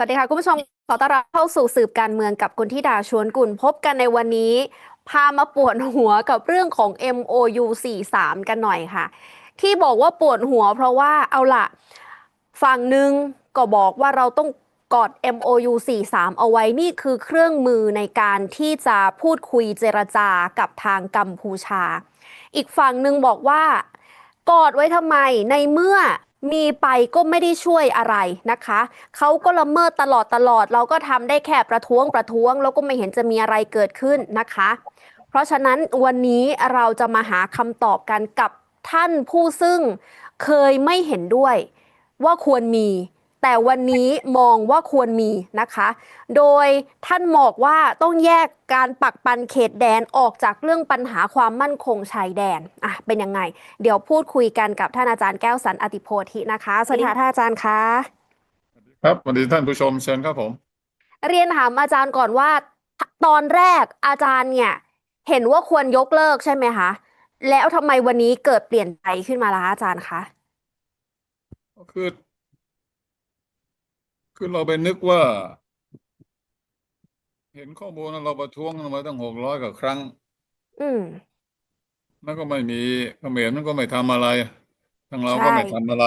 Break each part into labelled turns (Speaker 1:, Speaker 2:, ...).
Speaker 1: สวัสดีค่ะ คุณผู้ชมขอต้อนรับเข้าสู่สืบการเมืองกับคุณธิดาชวนกุลพบกันในวันนี้ พามาปวดหัวกับเรื่องของ MOU 43 กันหน่อยค่ะ ที่บอกว่าปวดหัวเพราะว่าเอาล่ะ ฝั่งหนึ่งก็บอกว่าเราต้องกอด MOU 43 เอาไว้นี่คือเครื่องมือในการที่จะพูดคุยเจรจากับทางกัมพูชา อีกฝั่งหนึ่งบอกว่ากอดไว้ทำไมในเมื่อ มีไปก็ไม่ได้ช่วยอะไรนะคะ เขาก็ละเมิดตลอดตลอด เราก็ทำได้แค่ประท้วงประท้วง แล้วก็ไม่เห็นจะมีอะไรเกิดขึ้นนะคะ เพราะฉะนั้นวันนี้เราจะมาหาคำตอบกันกับท่านผู้ซึ่งเคยไม่เห็นด้วยว่าควรมี แต่วันนี้มองว่าควรมีนะคะ โดยท่านบอกว่าต้องแยกการปักปันเขตแดนออกจากเรื่องปัญหาความมั่นคงชายแดนอะเป็นยังไง เดี๋ยวพูดคุยกันกับท่านอาจารย์แก้วสันอติโพธินะคะ สวัสดีค่ะท่านอาจารย์คะ
Speaker 2: ครับสวัสดีท่านผู้ชมเชิญครับผม
Speaker 1: เรียนถามอาจารย์ก่อนว่า ตอนแรกอาจารย์เนี่ย เห็นว่าควรยกเลิกใช่ไหมคะแล้วทำไมวันนี้เกิดเปลี่ยนใจขึ้นมาล่ะคะอาจารย์คะ
Speaker 2: ก็คือ คือเราไปนึกว่า เห็นข้อมูลแล้วเราประท้วงกันมาตั้งหกร้อยกว่าครั้ง
Speaker 1: อืม
Speaker 2: แล้วก็ไม่มีเขมรมันก็ไม่ทำอะไร ทางเรา
Speaker 1: ใช่
Speaker 2: ก็ไม่ทำอะไร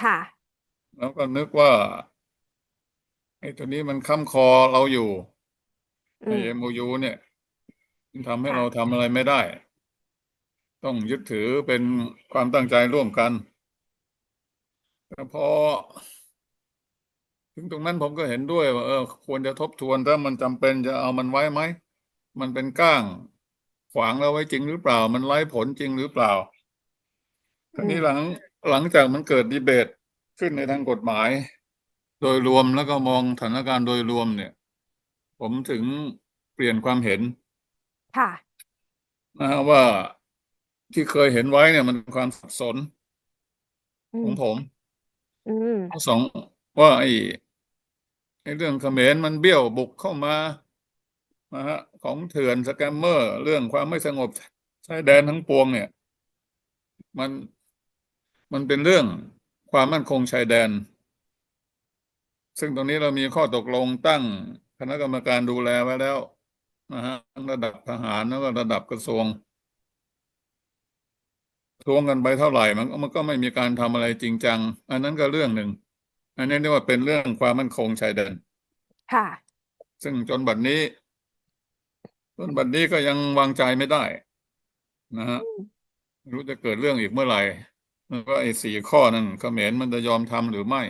Speaker 1: ค่ะ
Speaker 2: แล้วก็นึกว่าไอ้ตัวนี้มันค้ำคอเราอยู่
Speaker 1: อื
Speaker 2: ไอ้
Speaker 1: ม
Speaker 2: MOU เนี่ย มันทำให้
Speaker 1: ค่ะ
Speaker 2: เราทำอะไรไม่ได้ ต้องยึดถือเป็นความตั้งใจร่วมกัน แต่พอ ถึงตรงนั้นผมก็เห็นด้วยว่าเออควรจะทบทวนถ้ามันจำเป็นจะเอามันไว้ไหม มันเป็นก้าง ขวางเราไว้จริงหรือเปล่า มันไร้ผลจริงหรือเปล่าทีนี้
Speaker 1: อืม
Speaker 2: หลังหลังจากมันเกิดดีเบตขึ้นในทางกฎหมาย โดยรวมแล้วก็มองสถานการณ์โดยรวมเนี่ย ผมถึงเปลี่ยนความเห็น
Speaker 1: ค่ะ
Speaker 2: นะฮะว่าที่เคยเห็นไว้เนี่ยมันเป็นความสับสน
Speaker 1: อื
Speaker 2: ข
Speaker 1: ม
Speaker 2: องผม
Speaker 1: อืม
Speaker 2: ทั้งสองว่าไอ้ ไอ้เรื่องเขมรมันเบี้ยวบุกเข้ามานะฮะของเถื่อนสแกมเมอร์ เรื่องความไม่สงบชายแดนทั้งปวงเนี่ย มันมันเป็นเรื่องความมั่นคงชายแดน ซึ่งตรงนี้เรามีข้อตกลงตั้งคณะกรรมการดูแลไว้แล้วนะฮะทั้งระดับทหารแล้วก็ระดับกระทรวงทวงกันไปเท่าไหร่มันมันก็ไม่มีการทำอะไรจริงจัง อันนั้นก็เรื่องหนึ่ง อันนี้เรียกว่าเป็นเรื่องความมั่นคงชายแดน
Speaker 1: ค่ะ
Speaker 2: ซึ่งจนบัดนี้ จนบัดนี้ก็ยังวางใจไม่ได้ นะฮะ
Speaker 1: อืม
Speaker 2: ไม่รู้จะเกิดเรื่องอีกเมื่อไหร่แล้วก็ไอ้สี่ข้อนั้นเขมรมันจะยอมทำหรือไม่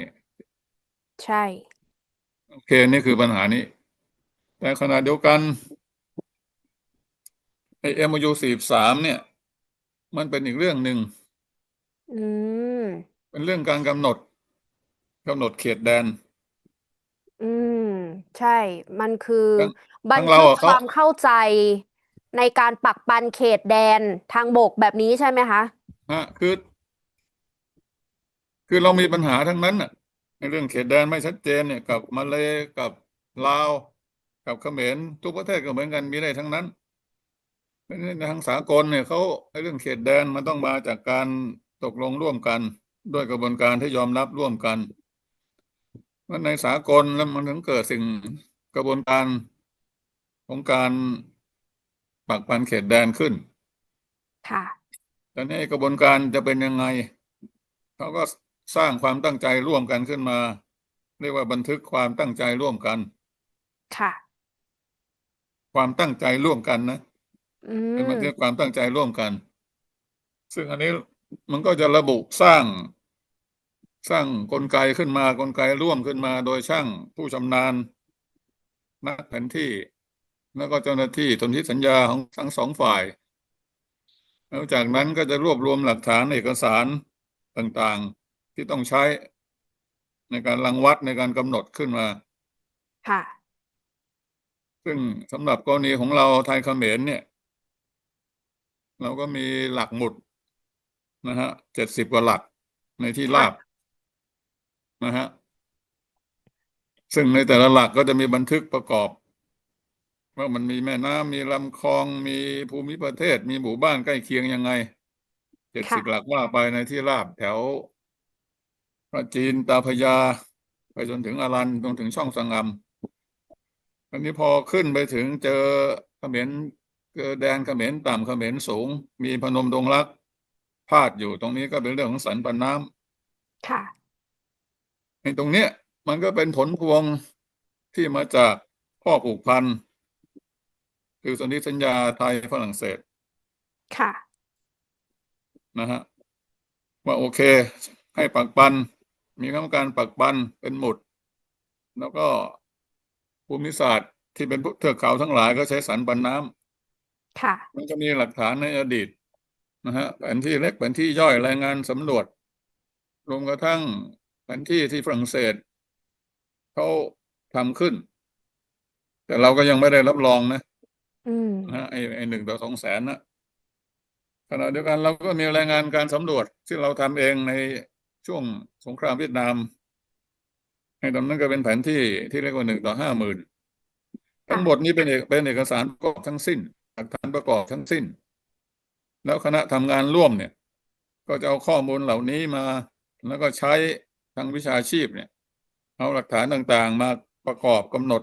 Speaker 1: ใช่
Speaker 2: โอเคนี่คือปัญหานี้ แต่ขณะเดียวกันไอ้ MOU สี่สามเนี่ย มันเป็นอีกเรื่องหนึ่ง
Speaker 1: อืม
Speaker 2: เป็นเรื่องการกำหนด กำหนดเขตแดน
Speaker 1: อืม ใช่ มันคือ
Speaker 2: ทั้ง
Speaker 1: บัน
Speaker 2: ทั้งเรา
Speaker 1: ทึก
Speaker 2: อะ
Speaker 1: ค
Speaker 2: เขา
Speaker 1: วามเข้าใจในการปักปันเขตแดนทางบกแบบนี้ใช่ไหมคะ
Speaker 2: ฮะคือ คือเรามีปัญหาทั้งนั้นน่ะในเรื่องเขตแดนไม่ชัดเจนเนี่ย กับมาเลย์กับลาว กับเขมรทุกประเทศก็เหมือนกันมีได้ทั้งนั้นเพราะฉะนั้นในทางสากลเนี่ยเขาไอ้เรื่องเขตแดนมันต้องมาจากการตกลงร่วมกัน ด้วยกระบวนการที่ยอมรับร่วมกัน เพราะในสากลแล้วมันถึงเกิดสิ่งกระบวนการของการปักปันเขตแดนขึ้น
Speaker 1: ค่ะ
Speaker 2: แต่นี่กระบวนการจะเป็นยังไงเขาก็สร้างความตั้งใจร่วมกันขึ้นมา เรียกว่าบันทึกความตั้งใจร่วมกัน
Speaker 1: ค่ะ
Speaker 2: ความตั้งใจร่วมกันนะ
Speaker 1: อื
Speaker 2: เป็นบัน
Speaker 1: ม
Speaker 2: ทึกความตั้งใจร่วมกัน ซึ่งอันนี้มันก็จะระบุสร้าง สร้างกลไกขึ้นมากลไกร่วมขึ้นมา โดยช่างผู้ชำนาญ นักแผนที่ แล้วก็เจ้าหน้าที่สนธิสัญญาของทั้งสองฝ่าย แล้วจากนั้นก็จะรวบรวมหลักฐานเอกสารต่างๆที่ต้องใช้ในการรังวัดในการกำหนดขึ้นมา
Speaker 1: ค่ะ
Speaker 2: ซึ่งสำหรับกรณีของเราไทยเขมรเนี่ย เราก็มีหลักหมุดนะฮะเจ็ดสิบกว่าหลักในที่ราบ นะฮะซึ่งในแต่ละหลักก็จะมีบันทึกประกอบ ว่ามันมีแม่น้ำมีลำคลองมีภูมิประเทศ มีหมู่บ้านใกล้เคียงยังไงเจ็ดสิบหลักว่าไปในที่ราบแถวพระจีนตาพยา ไปจนถึงอารันจนถึงช่องสงงามอันนี้พอขึ้นไปถึงเจอเขมรเจอแดนเขมรต่ำเขมรสูง มีพนมดงรักพาดอยู่ตรงนี้ก็เป็นเรื่องของสันปันน้ำ
Speaker 1: ค่ะ
Speaker 2: ในตรงเนี้ยมันก็เป็นผลพวงที่มาจากข้อผูกพันคือสนธิสัญญาไทยฝรั่งเศส
Speaker 1: ค่ะ
Speaker 2: นะฮะ ว่าโอเค ให้ปักปัน มีคณะกรรมการปักปันเป็นหมุด แล้วก็ภูมิศาสตร์ที่เป็นเทือกเขาทั้งหลายก็ใช้สันปันน้ำ
Speaker 1: ค่ะ
Speaker 2: มันก็มีหลักฐานในอดีตนะฮะแผนที่เล็กแผนที่ย่อยรายงานสำรวจ รวมกระทั่ง แผนที่ที่ฝรั่งเศสเขาทำขึ้น แต่เราก็ยังไม่ได้รับรองนะ
Speaker 1: อืม
Speaker 2: นะฮะไอ้ไอ้หนึ่งต่อสองแสนนะขณะเดียวกันเราก็มีรายงานการสำรวจที่เราทำเองในช่วงสงครามเวียดนามให้ตอนนั้นก็เป็นแผนที่ที่เรียกว่าหนึ่งต่อห้าหมื่นทั้งหมดนี้เป็นเอกเป็นเอกสารประกอบทั้งสิ้นหลักฐานประกอบทั้งสิ้น แล้วคณะทำงานร่วมเนี่ย ก็จะเอาข้อมูลเหล่านี้มา แล้วก็ใช้ ทางวิชาชีพเนี่ยเอาหลักฐานต่างๆ มาประกอบกำหนด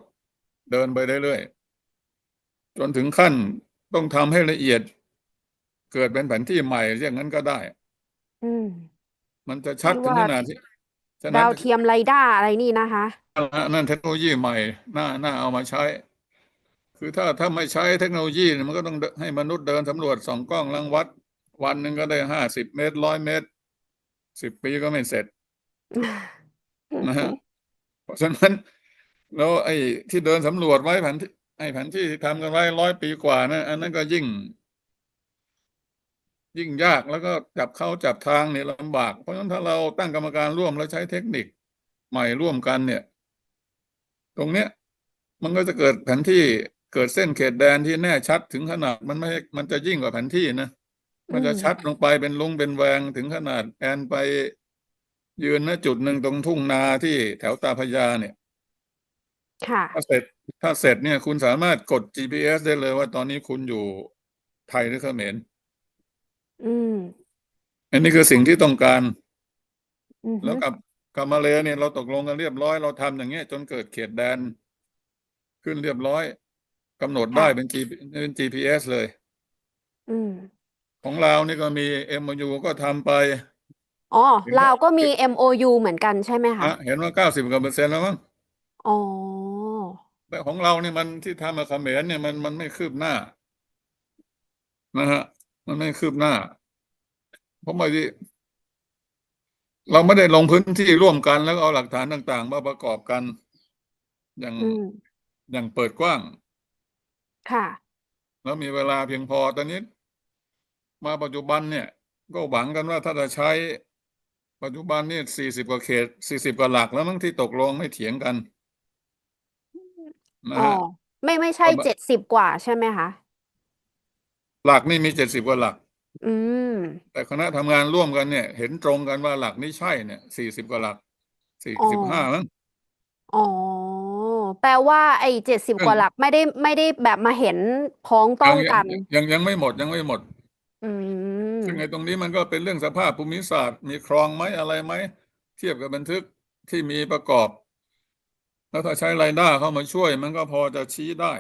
Speaker 2: เดินไปเรื่อยๆจนถึงขั้นต้องทำให้ละเอียด เกิดเป็นแผนที่ใหม่อย่างนั้นก็ได้
Speaker 1: อืม
Speaker 2: มันจะชัด
Speaker 1: ที่
Speaker 2: ถึง
Speaker 1: ว่า
Speaker 2: ขนาดที่ฉะนั้
Speaker 1: ดานวเทียมไรด้าอะไรนี่นะคะ
Speaker 2: นั่นเทคโนโลยีใหม่น่าน่าเอามาใช้ คือถ้าถ้าไม่ใช้เทคโนโลยีเนี่ยมันก็ต้องเดินให้มนุษย์เดินสำรวจส่องกล้องลังวัด วันหนึ่งก็ได้ห้าสิบเมตรร้อยเมตรสิบปีก็ไม่เสร็จ นะฮะเพราะฉะนั้น แล้วไอ้ที่เดินสำรวจไว้แผนที่ไอ้แผนที่ที่ทำกันไว้ร้อยปีกว่านะอันนั้นก็ยิ่ง ยิ่งยากแล้วก็จับเข้าจับทางเนี่ยลำบาก เพราะฉะนั้นถ้าเราตั้งกรรมการร่วมแล้วใช้เทคนิคใหม่ร่วมกันเนี่ย ตรงเนี้ย มันก็จะเกิดแผนที่เกิดเส้นเขตแดนที่แน่ชัดถึงขนาดมันไม่ให้มันจะยิ่งกว่าแผนที่นะมันจะ
Speaker 1: อืม
Speaker 2: ชัดลงไปเป็นลุงเป็นแวงถึงขนาดแอนไป ยืนณจุดหนึ่งตรงทุ่งนาที่แถวตาพระยาเนี่ย
Speaker 1: ค่ะ
Speaker 2: ถ้าเสร็จ ถ้าเสร็จเนี่ย คุณสามารถกด GPS ได้เลยว่าตอนนี้คุณอยู่ไทยหรือเขมร
Speaker 1: อืม
Speaker 2: อันนี้คือสิ่งที่ต้องการ
Speaker 1: อืม
Speaker 2: แล้วกับกับมาเลเนี่ยเราตกลงกันเรียบร้อยเราทำอย่างเงี้ยจนเกิดเขตแดน ขึ้นเรียบร้อยกำหนดได้เป็น G เป็น GPS เลย
Speaker 1: อืม
Speaker 2: ของเรานี่ก็มี MOU ก็ทำไป
Speaker 1: อ๋อ
Speaker 2: เห็น
Speaker 1: ลาว
Speaker 2: ว่า
Speaker 1: ก็มี MOU เหมือนกันใช่ไหมคะ
Speaker 2: นะเห็นว่าเก้าสิบกว่าเปอร์เซ็นต์แล้วมั้ง
Speaker 1: อ๋อ
Speaker 2: แต่ของเราเนี่ยมันที่ทำกับเขมรเนี่ยมันมันไม่คืบหน้า นะฮะ มันไม่คืบหน้า เพราะบางทีเราไม่ได้ลงพื้นที่ร่วมกันแล้วก็เอาหลักฐานต่างๆ มาประกอบกัน อย่าง
Speaker 1: อืม
Speaker 2: อย่างเปิดกว้าง
Speaker 1: ค่ะ
Speaker 2: แล้วมีเวลาเพียงพอตอนนี้ มาปัจจุบันเนี่ย ก็หวังกันว่าถ้าจะใช้ ปัจจุบันนี่สี่สิบกว่าเขตสี่สิบกว่าหลักแล้วมั้งที่ตกลงไม่เถียงกันนะ
Speaker 1: อ๋อ
Speaker 2: ฮะ
Speaker 1: ไม่ไม่ใช่
Speaker 2: เอามา
Speaker 1: เจ็ดสิบกว่าใช่ไหมคะ
Speaker 2: หลักนี่มีเจ็ดสิบกว่าหลัก
Speaker 1: อืม
Speaker 2: แต่คณะทำงานร่วมกันเนี่ย เห็นตรงกันว่าหลักนี้ใช่เนี่ยสี่สิบกว่าหลักสี่
Speaker 1: อ๋อ
Speaker 2: สิบห้ามั้ง
Speaker 1: อ๋อ แปลว่า ไอ้เจ็ดสิบ
Speaker 2: ซึ่ง
Speaker 1: กว่าหลักไม่ได้ไม่ได้แบบมาเห็นพ้องต้อง
Speaker 2: ยัง
Speaker 1: กัน
Speaker 2: ยังยังไม่หมดยังไม่หมด
Speaker 1: อืม
Speaker 2: ซึ่งไอ้ตรงนี้มันก็เป็นเรื่องสภาพภูมิศาสตร์ มีคลองไหมอะไรไหม เทียบกับบันทึกที่มีประกอบ แล้วถ้าใช้ไรด้าเข้ามาช่วย มันก็พอจะชี้ได้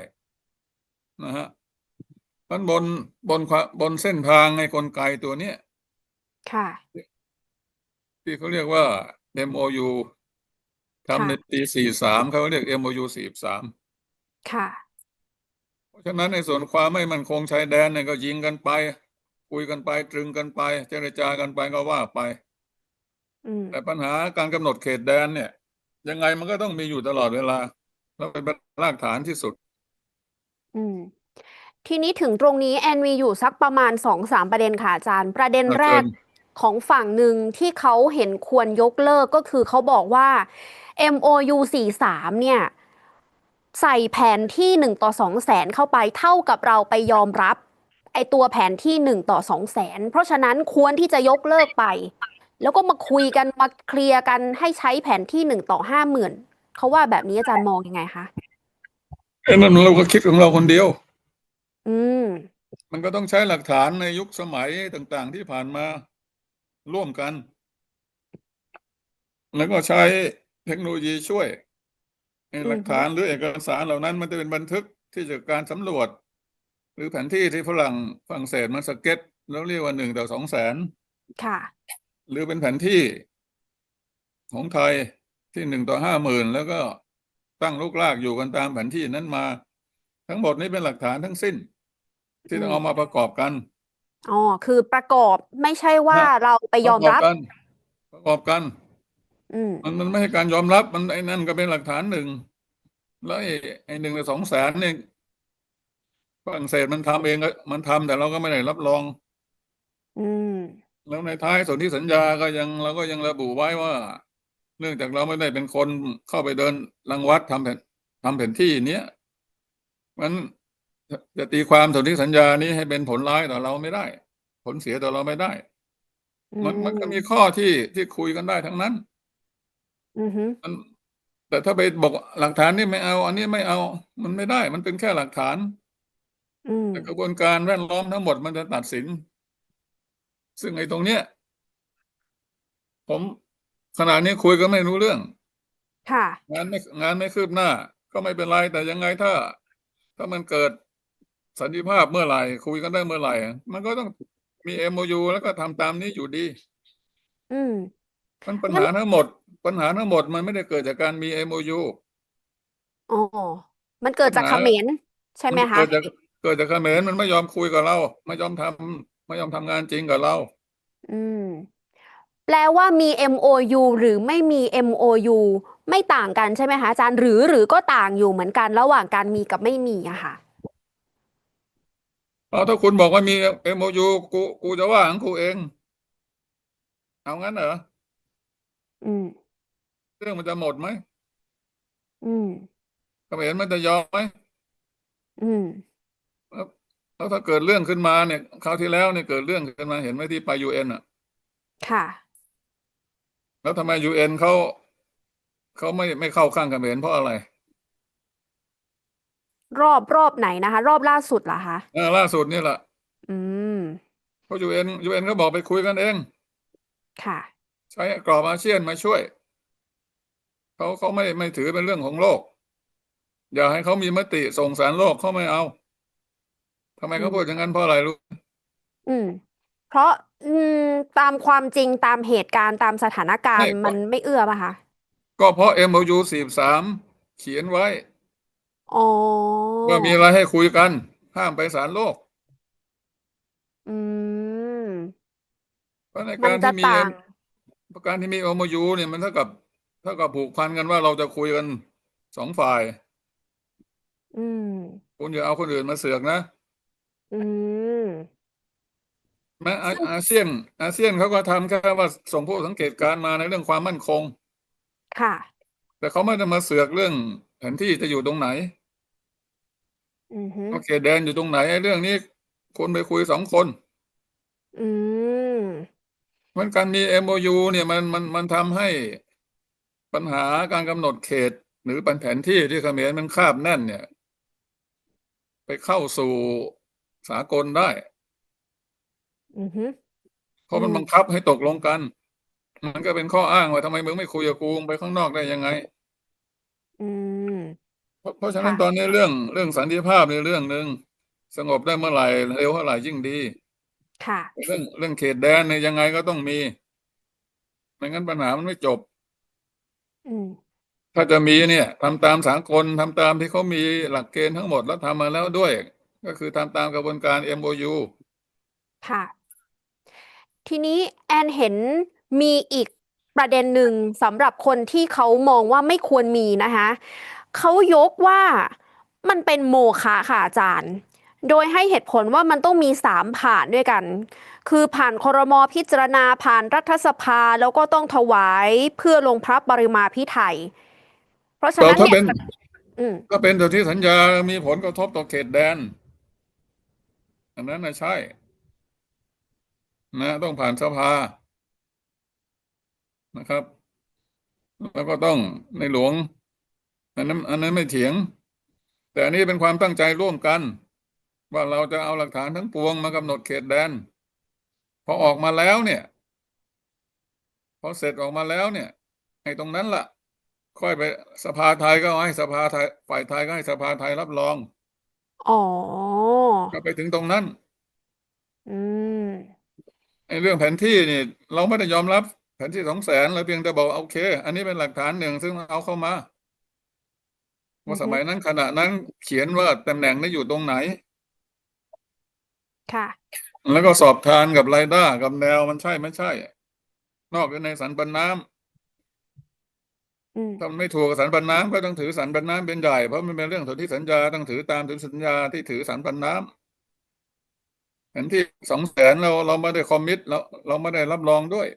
Speaker 2: นะฮะมันบนบนความบนเส้นทางไอ้กลไกตัวเนี้ย
Speaker 1: ค่ะ
Speaker 2: ที่เขาเรียกว่า MOU ทำในปีสี่สามเขาเรียก MOU สี่สาม
Speaker 1: ค่ะ
Speaker 2: เพราะฉะนั้นในส่วนความไม่มั่นคงชายแดนเนี่ยก็ยิงกันไป คุยกันไปตรึงกันไป เจรจากันไปก็ว่าไป
Speaker 1: อืม
Speaker 2: แต่ปัญหาการกำหนดเขตแดนเนี่ย ยังไงมันก็ต้องมีอยู่ตลอดเวลา แล้วเป็นรากฐานที่สุด
Speaker 1: อืมทีนี้ถึงตรงนี้แอนมีอยู่สักประมาณสองสามประเด็นค่ะอาจารย์ ประเด็น
Speaker 2: อะ
Speaker 1: แรก
Speaker 2: เชิญ
Speaker 1: ของฝั่งหนึ่งที่เขาเห็นควรยกเลิกก็คือเขาบอกว่า MOU 43เนี่ย ใส่แผนที่หนึ่งต่อสองแสนเข้าไปเท่ากับเราไปยอมรับ ไอตัวแผนที่หนึ่งต่อสองแสนเพราะฉะนั้นควรที่จะยกเลิกไป แล้วก็มาคุยกันมาเคลียร์กันให้ใช้แผนที่หนึ่งต่อห้าหมื่นเขาว่าแบบนี้อาจารย์มองยังไงคะ
Speaker 2: เอ้ยนั่นเราก็คิดของเราคนเดียว
Speaker 1: อืม
Speaker 2: มันก็ต้องใช้หลักฐานในยุคสมัยต่าง ๆ ที่ผ่านมาร่วมกัน แล้วก็ใช้เทคโนโลยีช่วยไอ้หลักฐานหรือเอกสารเหล่านั้นมันจะเป็นบันทึกที่จากการสำรวจ หรือแผนที่ที่ฝรั่งฝรั่งเศสมันสเก็ต แล้วเรียกว่าหนึ่งต่อสองแสน
Speaker 1: ค่ะ
Speaker 2: หรือเป็นแผนที่ของไทยที่หนึ่งต่อห้าหมื่นแล้วก็ตั้งลูกลากอยู่กันตามแผนที่นั้นมา ทั้งหมดนี้เป็นหลักฐานทั้งสิ้น ที่ต้องเอามาประกอบกัน
Speaker 1: อ๋อคือประกอบไม่ใช่ว่า
Speaker 2: ฮะ
Speaker 1: เราไปยอม
Speaker 2: ประก
Speaker 1: รั
Speaker 2: อบบกันประกอบกัน
Speaker 1: อืม
Speaker 2: มันมันไม่ใช่การยอมรับมันไอ้นั่นก็เป็นหลักฐานหนึ่งแล้วไอ้ไอ้หนึ่งในสองแสนเนี่ย ฝรั่งเศสมันทำเองก็มันทำแต่เราก็ไม่ได้รับรอง
Speaker 1: อืม
Speaker 2: แล้วในท้ายสนธิสัญญาก็ยังเราก็ยังระบุไว้ว่า เนื่องจากเราไม่ได้เป็นคนเข้าไปเดินรังวัดทำแผนทำแผนที่เนี้ยมันจะตีความสนธิสัญญานี้ให้เป็นผลร้ายต่อเราไม่ได้ ผลเสียต่อเราไม่ได้มันมันก็มีข้อที่ที่คุยกันได้ทั้งนั้น
Speaker 1: อือฮึ
Speaker 2: มันแต่ถ้าไปบอกหลักฐานนี่ไม่เอา อันนี้ไม่เอา มันไม่ได้ มันเป็นแค่หลักฐาน
Speaker 1: อืม
Speaker 2: แต่กระบวนการแวดล้อมทั้งหมดมันจะตัดสิน ซึ่งไอ้ตรงเนี้ย ผมขณะนี้คุยก็ไม่รู้เรื่อง
Speaker 1: ค่ะ
Speaker 2: งานไม่งานไม่คืบหน้า ก็ไม่เป็นไร แต่ยังไงถ้า ถ้ามันเกิดสันติภาพเมื่อไหร่ คุยกันได้เมื่อไหร่ มันก็ต้องมีเอ็มโยูแล้วก็ทำตามนี้อยู่ดี
Speaker 1: อืม
Speaker 2: มันปัญหาทั้งหมด ปัญหาทั้งหมดมันไม่ได้เกิดจากการมีเอ็มโยู
Speaker 1: อ๋อ มันเกิดจาก
Speaker 2: ปั
Speaker 1: เข
Speaker 2: ญหา
Speaker 1: มรใช่ไหมคะ
Speaker 2: เกิดจาก เกิดจากเขมรมันไม่ยอมคุยกับเรา ไม่ยอมทำไม่ยอมทำงานจริงกับเรา
Speaker 1: อืม แปลว่ามี MOU หรือไม่มี MOU ไม่ต่างกันใช่ไหมคะอาจารย์ หรือหรือก็ต่างอยู่เหมือนกันระหว่างการมีกับไม่มีอะค่ะ
Speaker 2: เอาถ้าคุณบอกว่ามีเอ็มโยูกูกูจะว่าของกูเอง เอางั้นเหรอ
Speaker 1: อืม
Speaker 2: เรื่องมันจะหมดไหม
Speaker 1: อืม
Speaker 2: เขมรมันจะยอมไหม
Speaker 1: อืม
Speaker 2: แล้วแล้วถ้าเกิดเรื่องขึ้นมาเนี่ยคราวที่แล้วเนี่ยเกิดเรื่องขึ้นมาเห็นไหมที่ไปยูเอ็นอะ
Speaker 1: ค่ะ
Speaker 2: แล้วทำไมยูเอ็นเขาเขาไม่ไม่เข้าข้างเขมรเพราะอะไร
Speaker 1: รอบรอบไหนนะคะ รอบล่าสุดเหรอคะ
Speaker 2: เออล่าสุดนี่แหละ
Speaker 1: อืม
Speaker 2: เพราะยูเอ็นยูเอ็นเขาบอกไปคุยกันเอง
Speaker 1: ค่ะ
Speaker 2: ใช้กรอบอาเซียนมาช่วยเขาเขาไม่ไม่ถือเป็นเรื่องของโลก อย่าให้เขามีมติส่งสารโลกเขาไม่เอา ทำไมเขา
Speaker 1: อืม
Speaker 2: พูดอย่างนั้นเพราะอะไรรู้
Speaker 1: อืม เพราะอืมตามความจริงตามเหตุการณ์ตามสถานการ
Speaker 2: ไม่
Speaker 1: ณ์
Speaker 2: ก็
Speaker 1: มันไม่เอื้อป่ะคะ
Speaker 2: ก็เพราะ MOU 43 เขียนไว้
Speaker 1: อ๋อ
Speaker 2: ว่ามีอะไรให้คุยกัน ห้ามไปศาลโลก
Speaker 1: อืม
Speaker 2: เพราะใน
Speaker 1: มัน
Speaker 2: การ
Speaker 1: จะ
Speaker 2: ที่มี
Speaker 1: ต่าง
Speaker 2: การที่มี MOU เนี่ยมันเท่ากับเท่ากับผูกพันกันว่าเราจะคุยกันสองฝ่าย
Speaker 1: อืม
Speaker 2: คุณอย่าเอาคนอื่นมาเสือกนะ
Speaker 1: อืม
Speaker 2: แม้อาอาเซียน อาเซียนเขาก็ทำแค่ว่าส่งผู้สังเกตการณ์มาในเรื่องความมั่นคง
Speaker 1: ค่ะ
Speaker 2: แต่เขาไม่ได้มาเสือกเรื่องแผนที่จะอยู่ตรงไหน
Speaker 1: อือฮึ
Speaker 2: ว่าเขตแดนอยู่ตรงไหนไอ้เรื่องนี้คุณไปคุยสองคน
Speaker 1: อืม
Speaker 2: มันการมี MOU เนี่ยมันมันมันทำให้ปัญหาการกำหนดเขต หรือปัญแผนที่ที่เขมรมันคาบแน่นเนี่ย ไปเข้าสู่ สากลได้
Speaker 1: อือฮึ
Speaker 2: เพราะมัน
Speaker 1: อืม
Speaker 2: บังคับให้ตกลงกัน มันก็เป็นข้ออ้างว่าทำไมมึงไม่คุยกับกูมึงไปข้างนอกได้ยังไง
Speaker 1: อืม
Speaker 2: เพราะเพราะฉะนั้น
Speaker 1: ค่ะ
Speaker 2: ตอนนี้เรื่องเรื่องสันติภาพในเรื่องหนึ่งสงบได้เมื่อไหร่เร็วเท่าไหร่ยิ่งดี
Speaker 1: ค่ะ
Speaker 2: เรื่องเรื่องเขตแดนเนี่ยยังไงก็ต้องมีไม่งั้นปัญหามันไม่จบ
Speaker 1: อืม
Speaker 2: ถ้าจะมีเนี่ยทำตามสากลทำตามที่เขามีหลักเกณฑ์ทั้งหมดแล้วทำมาแล้วด้วย ก็คือทำตามกระบวนการ MOU
Speaker 1: ค่ะ ทีนี้แอนเห็นมีอีกประเด็นหนึ่งสำหรับคนที่เขามองว่าไม่ควรมีนะคะเขายกว่ามันเป็นโมฆะค่ะอาจารย์ โดยให้เหตุผลว่ามันต้องมีสามผ่านด้วยกัน คือผ่านครมพิจารณาผ่านรัฐสภาแล้วก็ต้องถวายเพื่อลงพระปริมาพิไทย เพราะฉะ
Speaker 2: แต่
Speaker 1: นั้น
Speaker 2: ถ้า
Speaker 1: เนี่
Speaker 2: เป็
Speaker 1: ย
Speaker 2: น
Speaker 1: อืม
Speaker 2: ก็เป็นแต่ที่สัญญามีผลกระทบต่อเขตแดน อันนั้นนะใช่ นะต้องผ่านสภานะครับ แล้วก็ต้องในหลวง อันนั้น อันนั้นไม่เถียง แต่อันนี้เป็นความตั้งใจร่วมกัน ว่าเราจะเอาหลักฐานทั้งปวงมากำหนดเขตแดน พอออกมาแล้วเนี่ย พอเสร็จออกมาแล้วเนี่ยไอ้ตรงนั้นล่ะ ค่อยไปสภาไทยก็ให้สภาไทยฝ่ายไทยก็ให้สภาไทยรับรอง
Speaker 1: อ๋อ
Speaker 2: ก็ไปถึงตรงนั้น
Speaker 1: อืม
Speaker 2: ไอ้เรื่องแผนที่นี่ เราไม่ได้ยอมรับแผนที่สองแสนเราเพียงแต่บอกโอเค อันนี้เป็นหลักฐานหนึ่งซึ่งเอาเข้ามา
Speaker 1: อื
Speaker 2: ว่า
Speaker 1: อ
Speaker 2: ส
Speaker 1: ฮึ
Speaker 2: มัยนั้นขณะนั้นเขียนว่าตำแหน่งนี้อยู่ตรงไหน
Speaker 1: ค่ะ
Speaker 2: แล้วก็สอบทานกับไรด้ากับแนวมันใช่ไม่ใช่ นอกจากในสันปันน้ำ
Speaker 1: อืม
Speaker 2: ถ้ามันไม่ถูกกับสันปันน้ำก็ต้องถือสันปันน้ำเป็นใหญ่เพราะมันเป็นเรื่องสนธิสัญญาต้องถือตามถือสัญญาที่ถือสันปันน้ำแผนที่สองแสนเราเราไม่ได้คอมมิตเราเราไม่ได้รับรองด้วย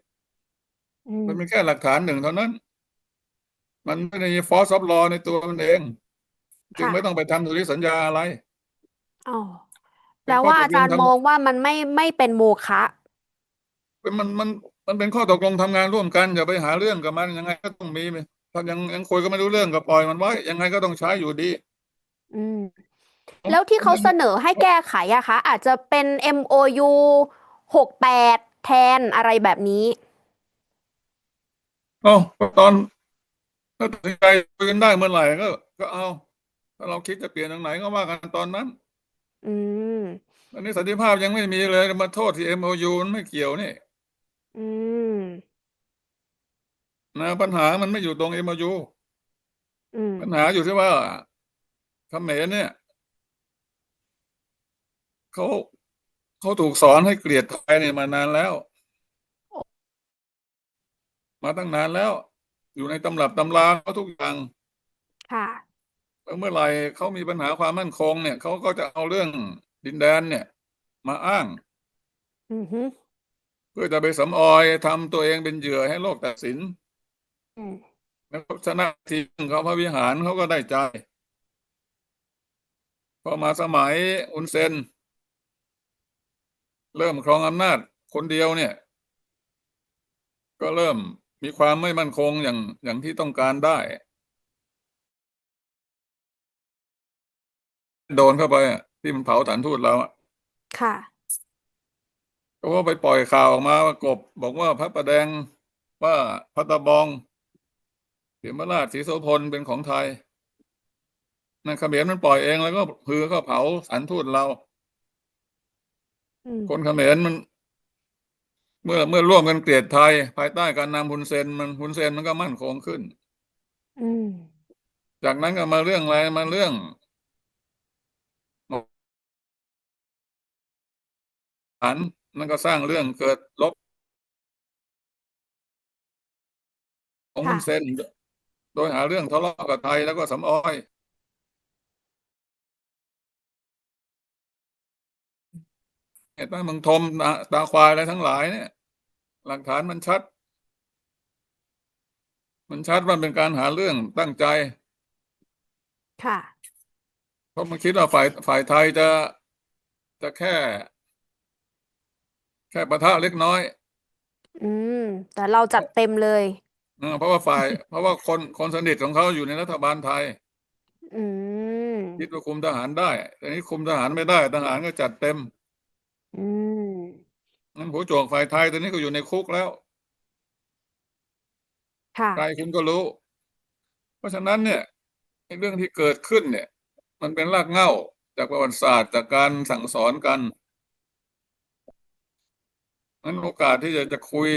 Speaker 1: อืม
Speaker 2: มันเป็นแค่หลักฐานหนึ่งเท่านั้น มันไม่ได้มีฟอร์ซอฟลอในตัวมันเอง จึง
Speaker 1: ค่ะ
Speaker 2: ไม่ต้องไปทำสนธิสัญญาอะไร
Speaker 1: อ๋อ
Speaker 2: เป็
Speaker 1: แป
Speaker 2: น
Speaker 1: ล
Speaker 2: ข้อ
Speaker 1: ว่า
Speaker 2: ต
Speaker 1: อาก
Speaker 2: ล
Speaker 1: จางรย์
Speaker 2: ทำ
Speaker 1: มองว่ามันไม่ไม่เป็นโมฆะ
Speaker 2: เป็นมันมันมันเป็นข้อตกลงทำงานร่วมกัน อย่าไปหาเรื่องกับมันยังไงก็ต้องมี ถ้ายังยังคุยก็ไม่รู้เรื่องก็ปล่อยมันไว้ยังไงก็ต้องใช้อยู่ดี
Speaker 1: อืม แล้วที่เขาเสนอให้แก้ไขอะคะ อาจจะเป็น MOU หกแปดแทนอะไรแบบนี้
Speaker 2: เอ้าก็ตอนถ้าตัดสินใจคุยกันได้เมื่อไหร่ก็ ก็เอา ถ้าเราคิดจะเปลี่ยนทางไหนก็ว่ากันตอนนั้น
Speaker 1: อืม
Speaker 2: อันนี้สันติภาพยังไม่มีเลยมาโทษที่ MOU มันไม่เกี่ยวนี่
Speaker 1: อืม
Speaker 2: นะปัญหามันไม่อยู่ตรง MOU
Speaker 1: อืม
Speaker 2: ปัญหาอยู่ที่ว่าเขมรเนี่ยเขาเขาถูกสอนให้เกลียดไทยเนี่ยมานานแล้ว มาตั้งนานแล้ว อยู่ในตำรับตำราเขาทุกอย่าง
Speaker 1: ค่ะ
Speaker 2: แล้วเมื่อไหร่เขามีปัญหาความมั่นคงเนี่ยเขาก็จะเอาเรื่องดินแดนเนี่ย มาอ้าง
Speaker 1: อือฮึ
Speaker 2: เพื่อจะไปสำออยทำตัวเองเป็นเหยื่อให้โลกตัดสิน
Speaker 1: อืม
Speaker 2: แล้วชนะทีมเขาพระวิหารเขาก็ได้ใจ พอมาสมัยอุนเซน เริ่มครองอำนาจคนเดียวเนี่ย ก็เริ่มมีความไม่มั่นคงอย่างอย่างที่ต้องการได้ โดนเข้าไปอะที่มันเผาฐานทูตเราอะ
Speaker 1: ค่ะ
Speaker 2: ก็ว่าไปปล่อยข่าวออกมาว่ากบ บอกว่าพระประแดงว่าพระตะบองเข มราชศรีโสพลเป็นของไทยนั่นเขมรมันปล่อยเองแล้วก็พือก็เผาสถานทูตเรา
Speaker 1: อืม
Speaker 2: คนเขมรมัน เมื่อเมื่อร่วมกันเกลียดไทย ภายใต้การนำฮุนเซนมันฮุนเซนมันก็มั่นคงขึ้น
Speaker 1: อืม
Speaker 2: จากนั้นก็มาเรื่องอะไรมาเรื่องหันมันก็สร้างเรื่องเกิดลบของฮุนเซน โดยหาเรื่องทะเลาะกับไทยแล้วก็สำออยเหตุใต้เมืองทมตาตาควายอะไรทั้งหลายเนี่ย หลักฐานมันชัด มันชัดว่าเป็นการหาเรื่องตั้งใจ
Speaker 1: ค่ะ
Speaker 2: เพราะมันคิดว่าฝ่ายฝ่ายไทยจะจะแค่ แค่ประทะเล็กน้อย
Speaker 1: อืม แต่เราจัดเต็มเลย
Speaker 2: เออเพราะว่าฝ่าย เพราะว่าคนคนสนิทของเขาอยู่ในรัฐบาลไทย
Speaker 1: อืม
Speaker 2: คิดว่าคุมทหารได้แต่นี้คุมทหารไม่ได้ทหารก็จัดเต็ม
Speaker 1: อืม
Speaker 2: งั้นหัวโจกฝ่ายไทยตอนนี้ก็อยู่ในคุกแล้ว
Speaker 1: ค่ะ
Speaker 2: ใครคุณก็รู้ เพราะฉะนั้นเนี่ยไอ้เรื่องที่เกิดขึ้นเนี่ย มันเป็นรากเหง้าจากประวัติศาสตร์จากการสั่งสอนกันงั้นโอกาสที่จะจะคุย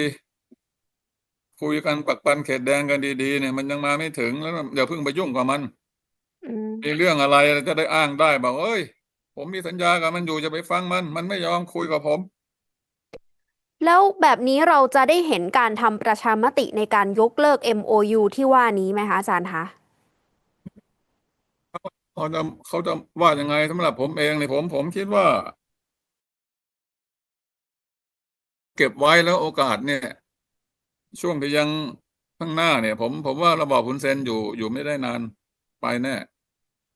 Speaker 2: คุยกันปักปันเขตแดงกันดีๆเนี่ยมันยังมาไม่ถึงแล้วอย่าเพิ่งไปยุ่งกับมัน
Speaker 1: อืม
Speaker 2: มีเรื่องอะไรจะได้อ้างได้บอกเอ้ย ผมมีสัญญากับมันอยู่จะไปฟังมัน มันไม่ยอมคุยกับผม
Speaker 1: แล้วแบบนี้เราจะได้เห็นการทำประชามติในการยกเลิก MOU ที่ว่านี้ไหมคะอาจารย์คะ
Speaker 2: เขาจะเขาจะว่ายังไงสำหรับผมเองเนี่ยผมผมคิดว่า เก็บไว้แล้วโอกาสเนี่ย ช่วงที่ยังข้างหน้าเนี่ย ผมผมว่าระบอบหุนเซนอยู่อยู่ไม่ได้นานไปแน่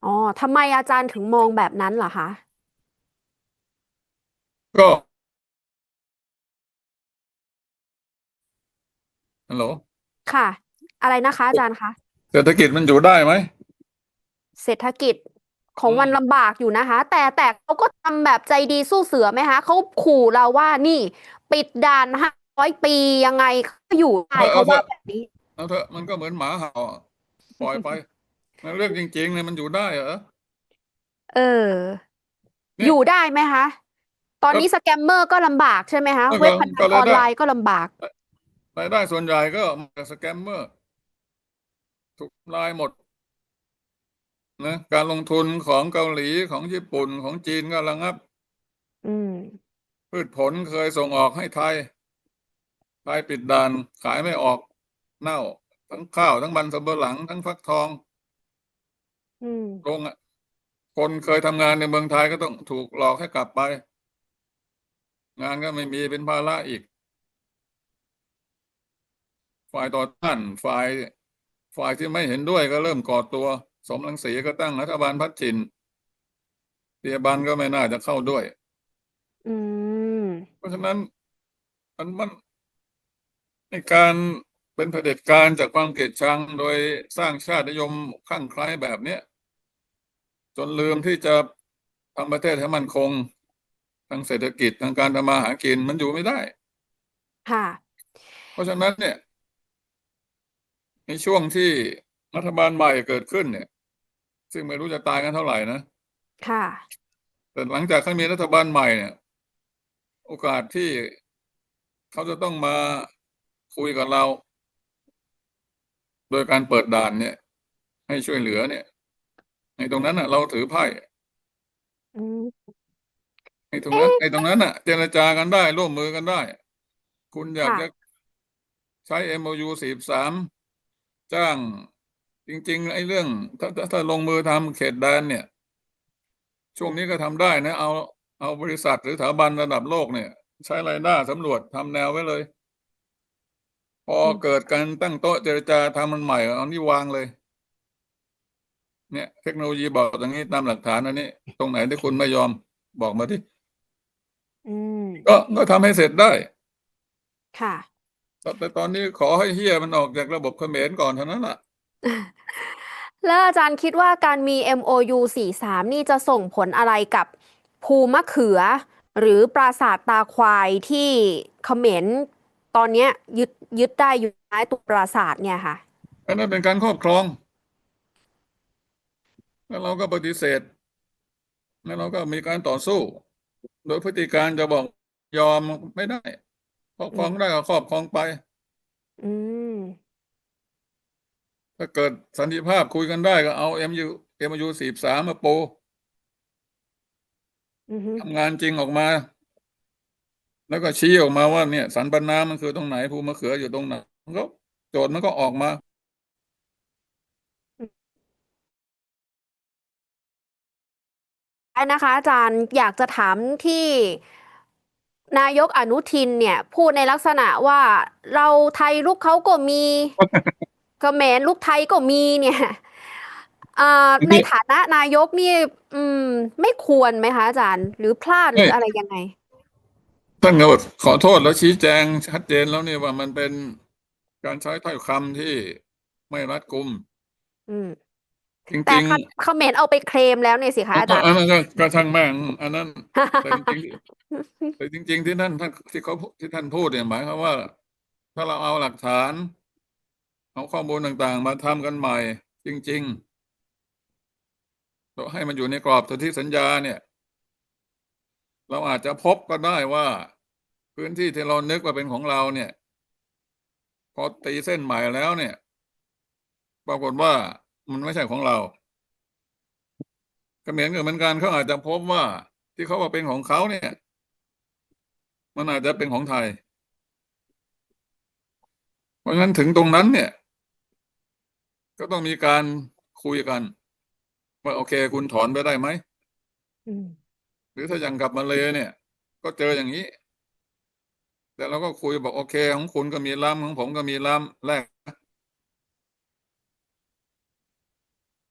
Speaker 1: อ๋อทำไมอาจารย์ถึงมองแบบนั้นเหรอคะ
Speaker 2: ก็ฮัลโหล
Speaker 1: ค่ะ อะไรนะคะ อาจารย์คะ
Speaker 2: เศรษฐกิจมันอยู่ได้ไหม
Speaker 1: เศรษฐกิจของ
Speaker 2: อืม
Speaker 1: มันลำบากอยู่นะคะ แต่แต่เขาก็ทำแบบใจดีสู้เสือไหมคะเขาขู่เราว่านี่ ปิดด่านห้า ร้อยปียังไงก็อยู่ได้เขาว่าแบบนี้
Speaker 2: เอาเถอะมันก็เหมือนหมาเห่าปล่อยไป มันเรื่องจริงๆเนี่ยมันอยู่ได้เหรอ
Speaker 1: เออ
Speaker 2: เนี่ย
Speaker 1: อยู่ได้ไหมคะ ตอนนี้สแกมเมอร์ก็ลำบากใช่ไหมคะ
Speaker 2: ก็
Speaker 1: เว็บพนัน
Speaker 2: ก็
Speaker 1: อ
Speaker 2: ราย
Speaker 1: อน
Speaker 2: ได้
Speaker 1: ไลน์ก็ลำบาก
Speaker 2: รายได้ส่วนใหญ่ก็มาจากสแกมเมอร์ ถูกทำลายหมดนะการลงทุนของเกาหลีของญี่ปุ่นของจีนก็ระงับ
Speaker 1: อืม
Speaker 2: พืชผลเคยส่งออกให้ไทย ไทยปิดด่านขายไม่ออก เน่า ทั้งข้าวทั้งมันสำปะหลังทั้งฟักทอง
Speaker 1: อืม
Speaker 2: ลงอะคนเคยทำงานในเมืองไทยก็ต้องถูกหลอกให้กลับไป งานก็ไม่มีเป็นภาระอีก ฝ่ายต่อต้านฝ่ายฝ่ายที่ไม่เห็นด้วยก็เริ่มก่อตัว สมรังสีก็ตั้งรัฐบาลพัดจินเตียบันก็ไม่น่าจะเข้าด้วย
Speaker 1: อืม
Speaker 2: เพราะฉะนั้นมันมัน ในการเป็นเผด็จการจากความเกลียดชังโดยสร้างชาตินิยมคลั่งไคล้แบบเนี้ยจนลืมที่จะทำประเทศให้มั่นคงทางเศรษฐกิจทางการทำมาหากินมันอยู่ไม่ได้
Speaker 1: ค่ะ
Speaker 2: เพราะฉะนั้นเนี่ย ในช่วงที่รัฐบาลใหม่เกิดขึ้นเนี่ย ซึ่งไม่รู้จะตายกันเท่าไหร่นะ
Speaker 1: ค่ะ
Speaker 2: แต่หลังจากเขามีรัฐบาลใหม่เนี่ย โอกาสที่เขาจะต้องมา คุยกับเรา โดยการเปิดด่านเนี่ย ให้ช่วยเหลือเนี่ย ในตรงนั้นน่ะ เราถือไพ่
Speaker 1: อืม
Speaker 2: ในตรงนั้นในตรงนั้นน่ะ เจรจากันได้ ร่วมมือกันได้ คุณอยาก
Speaker 1: ค่ะ
Speaker 2: จะใช้ MOU 43จ้าง จริง ๆ ไอ้เรื่อง ถ้าถ้าถ้าลงมือทำเขตแดนเนี่ย ช่วงนี้ก็ทำได้นะ เอาเอาบริษัทหรือสถาบันระดับโลกเนี่ย ใช้ไรายได้สำรวจทำแนวไว้เลย พอเกิดการตั้งโต๊ะเจรจาทำมันใหม่เอานี่วางเลย เนี่ย เทคโนโลยีบอกอย่างนี้ตามหลักฐานอันนี้ ตรงไหนที่คุณไม่ยอมบอกมาที่
Speaker 1: อืม
Speaker 2: ก็ก็ทำให้เสร็จได้
Speaker 1: ค่ะ
Speaker 2: แต่แต่ตอนนี้ขอให้เฮียมันออกจากระบบเขมรก่อนเท่านั้นแหละ
Speaker 1: แล้วอาจารย์คิดว่าการมี MOU 43 นี่จะส่งผลอะไรกับภูมะเขือ หรือปราสาทตาควายที่เขมร ตอนเนี้ยยึดยึดได้อยู่ท้ายตัวปราสาทเนี่ยค่ะ
Speaker 2: อันนั้นเป็นการครอบครอง แล้วเราก็ปฏิเสธ แล้วเราก็มีการต่อสู้ โดยพฤติการจะบอกยอมไม่ได้ครอบครองได้ก็ครอบครองไป
Speaker 1: อืม
Speaker 2: ถ้าเกิดสันติภาพคุยกันได้ก็เอา MU MU 43มาปู
Speaker 1: อือฮึ
Speaker 2: ทำงานจริงออกมา แล้วก็ชี้ออกมาว่าเนี่ยสันปันน้ำมันคือตรงไหนภูมะเขืออยู่ตรงไหนมันก็โจทย์มันก็ออกมา
Speaker 1: ไอ้นะคะ อาจารย์อยากจะถามที่นายกอนุทินเนี่ย พูดในลักษณะว่าเราไทยลูกเขาก็มีเขมรลูกไทยก็มีเนี่ยอ่าในฐานะนายกนี่อืมไม่ควรไหมคะอาจารย์ หรือพลาดหรืออะไรยังไง
Speaker 2: ท่านก็ขอโทษแล้วชี้แจงชัดเจนแล้วเนี่ยว่ามันเป็นการใช้ถ้อยคำที่ไม่รัดกุม
Speaker 1: อืม
Speaker 2: จริง
Speaker 1: แต่
Speaker 2: ๆ
Speaker 1: เขเขมรเอาไปเคลมแล้วเนี่ยสิคะอาจารย์
Speaker 2: อันนั้นก็ก็ช่างแม่งอันนั้น แต่จริงๆแต่จริง ๆ ที่ท่านท่านที่เขาที่ท่านพูดเนี่ยหมายความว่า ถ้าเราเอาหลักฐาน เอาข้อมูลต่างๆ มาทำกันใหม่ จริงๆเราให้มันอยู่ในกรอบสนธิสัญญาเนี่ย เราอาจจะพบก็ได้ว่า พื้นที่ที่เรานึกว่าเป็นของเราเนี่ย พอตีเส้นใหม่แล้วเนี่ย ปรากฏว่ามันไม่ใช่ของเราเขมรก็เหมือนกันเขาอาจจะพบว่าที่เขาว่าเป็นของเขาเนี่ย มันอาจจะเป็นของไทย เพราะฉะนั้นถึงตรงนั้นเนี่ย ก็ต้องมีการคุยกัน ว่าโอเค คุณถอนไปได้ไหม
Speaker 1: อืม
Speaker 2: หรือถ้าอย่างกลับมาเลยเนี่ย ก็เจออย่างนี้ แต่เราก็คุยบอกโอเค ของคุณก็มีล้ำของผมก็มีล้ำแลก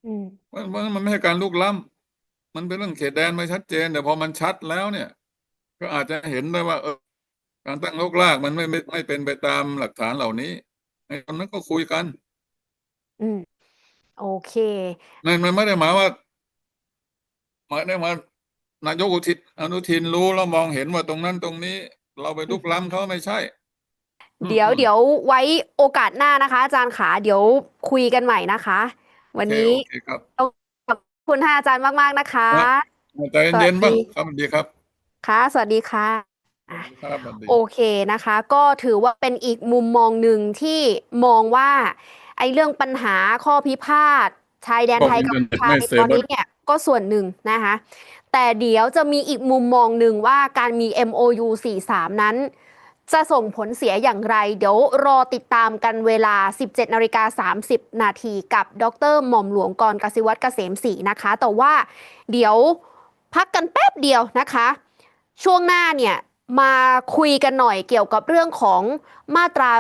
Speaker 1: อืม
Speaker 2: มันมันมันไม่ใช่การลุกล้ำมันเป็นเรื่องเขตแดนไม่ชัดเจน แต่พอมันชัดแล้วเนี่ย ก็อาจจะเห็นได้ว่า เออ การตั้งลกลากมันไม่ไม่ไม่เป็นไปตามหลักฐานเหล่านี้ไอ้คนนั้นก็คุยกัน
Speaker 1: อืม โอเค
Speaker 2: นั่นมันไม่ได้หมายว่าหมายได้ว่านายกอุทิศอนุทินรู้แล้วมองเห็นว่าตรงนั้นตรงนี้ เราไปลุกล้ำเขาไม่ใช่ อืม
Speaker 1: เดี๋ยว
Speaker 2: อืม
Speaker 1: เดี๋ยวไว้โอกาสหน้านะคะ อาจารย์ขาเดี๋ยวคุยกันใหม่นะคะ วัน
Speaker 2: โอเค
Speaker 1: นี้
Speaker 2: โอเคครับ
Speaker 1: ขอบคุณท่านอาจารย์มาก ๆ นะคะ
Speaker 2: ใจเย็นๆบ้าง
Speaker 1: สวัสดี
Speaker 2: ครับสวัสดีครับ
Speaker 1: ค่ะ สวัสดีค่ะอะ
Speaker 2: ครับสวัสดี
Speaker 1: โอเคนะคะ ก็ถือว่าเป็นอีกมุมมองหนึ่งที่มองว่าไอ้เรื่องปัญหาข้อพิพาทชายแดนไทยกัมพูชาในตอนนี้เนี่ยก็ส่วนหนึ่งนะคะ แต่เดี๋ยวจะมีอีกมุมมองหนึ่งว่าการมี MOU 43 นั้น จะส่งผลเสียอย่างไร เดี๋ยวรอติดตามกันเวลา 17นาฬิกา30 นาทีกับดรหม่อมหลวงกรกสิวัตรเกษมศรีนะคะ แต่ว่าเดี๋ยวพักกันแป๊บเดียวนะคะ ช่วงหน้าเนี่ย มาคุยกันหน่อยเกี่ยวกับเรื่องของมาตรา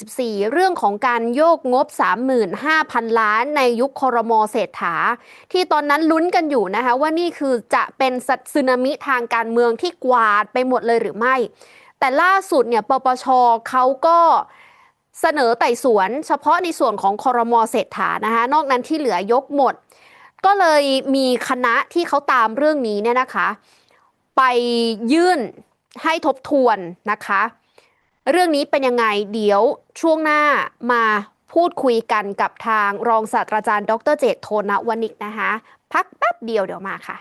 Speaker 1: 144 เรื่องของการโยกงบ 35,000 ล้านในยุคคอรมอเศรษฐา ที่ตอนนั้นลุ้นกันอยู่นะคะว่านี่คือจะเป็นสึนามิทางการเมืองที่กวาดไปหมดเลยหรือไม่ แต่ล่าสุดเนี่ยปปชเขาก็เสนอไต่สวนเฉพาะในส่วนของคอรมอเศรษฐานะคะนอกนั้นที่เหลือยกหมด ก็เลยมีคณะที่เขาตามเรื่องนี้เนี่ยนะคะ ไปยื่น ให้ทบทวนนะคะ เรื่องนี้เป็นยังไงเดี๋ยวช่วงหน้ามาพูดคุยกันกับทางรองศาสตราจารย์ ดรเจตโทนวนิกนะคะ พักแป๊บเดียวเดี๋ยวมาค่ะ